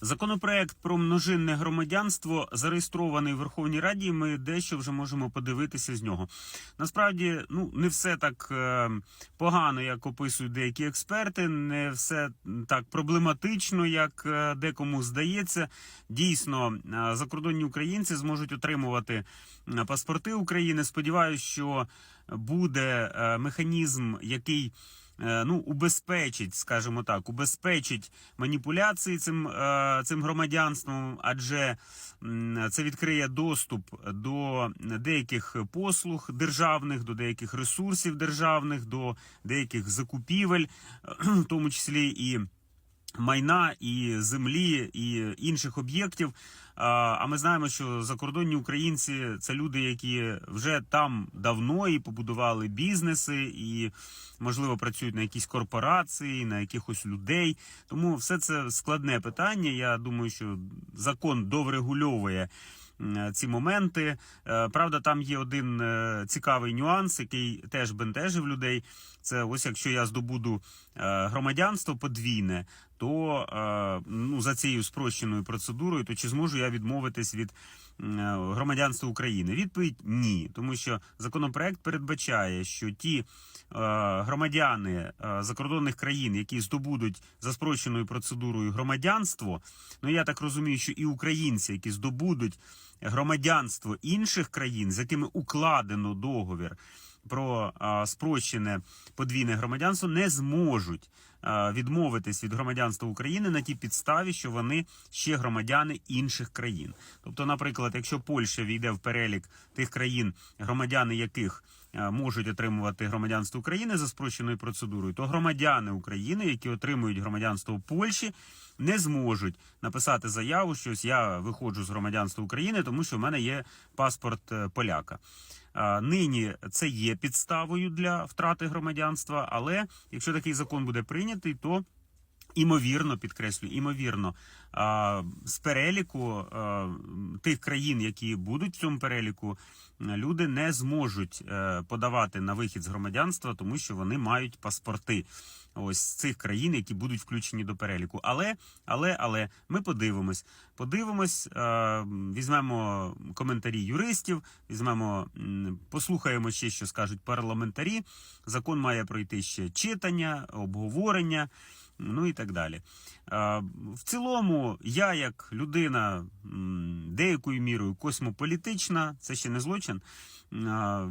Законопроект про множинне громадянство зареєстрований в Верховній Раді. Ми дещо вже можемо подивитися з нього. Насправді, ну не все так е, погано, як описують деякі експерти, не все так проблематично, як е, декому здається. Дійсно, е, закордонні українці зможуть отримувати паспорти України. Сподіваюся, що буде механізм, який ну, убезпечить, скажімо так, убезпечить маніпуляції цим, е, цим громадянством, адже це відкриє доступ до деяких послуг державних, до деяких ресурсів державних, до деяких закупівель, в тому числі і майна, і землі, і інших об'єктів. А ми знаємо, що закордонні українці це люди, які вже там давно і побудували бізнеси, і можливо працюють на якісь корпорації, на якихось людей. Тому все це складне питання. Я думаю, що закон доврегульовує. Ці моменти Е, правда, там є один е, цікавий нюанс, який теж бентежив людей. Це ось якщо я здобуду е, громадянство подвійне, то е, ну за цією спрощеною процедурою, то чи зможу я відмовитись від е, громадянства України? Відповідь ні, тому що законопроект передбачає, що ті е, громадяни закордонних країн, які здобудуть за спрощеною процедурою громадянство, ну я так розумію, що і українці, які здобудуть громадянство інших країн, з якими укладено договір про спрощене подвійне громадянство, не зможуть відмовитись від громадянства України на тій підставі, що вони ще громадяни інших країн. Тобто, наприклад, якщо Польща війде в перелік тих країн, громадяни яких можуть отримувати громадянство України за спрощеною процедурою, то громадяни України, які отримують громадянство Польщі, не зможуть написати заяву, що ось я виходжу з громадянства України, тому що в мене є паспорт е, поляка. А, Нині це є підставою для втрати громадянства, але якщо такий закон буде прийнятий, то імовірно, підкреслю, імовірно, з переліку тих країн, які будуть в цьому переліку, люди не зможуть е, подавати на вихід з громадянства, тому що вони мають паспорти. Ось цих країн, які будуть включені до переліку. Але, але, але ми подивимось. Подивимось, е, візьмемо коментарі юристів, візьмемо, послухаємо ще, що скажуть парламентарі. Закон має пройти ще читання, обговорення. Ну і так далі. В цілому, я, як людина деякою мірою космополітична, це ще не злочин.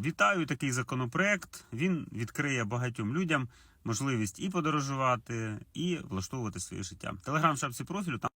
Вітаю такий законопроект. Він відкриє багатьом людям можливість і подорожувати, і влаштовувати своє життя. Телеграм-шапці профілю там.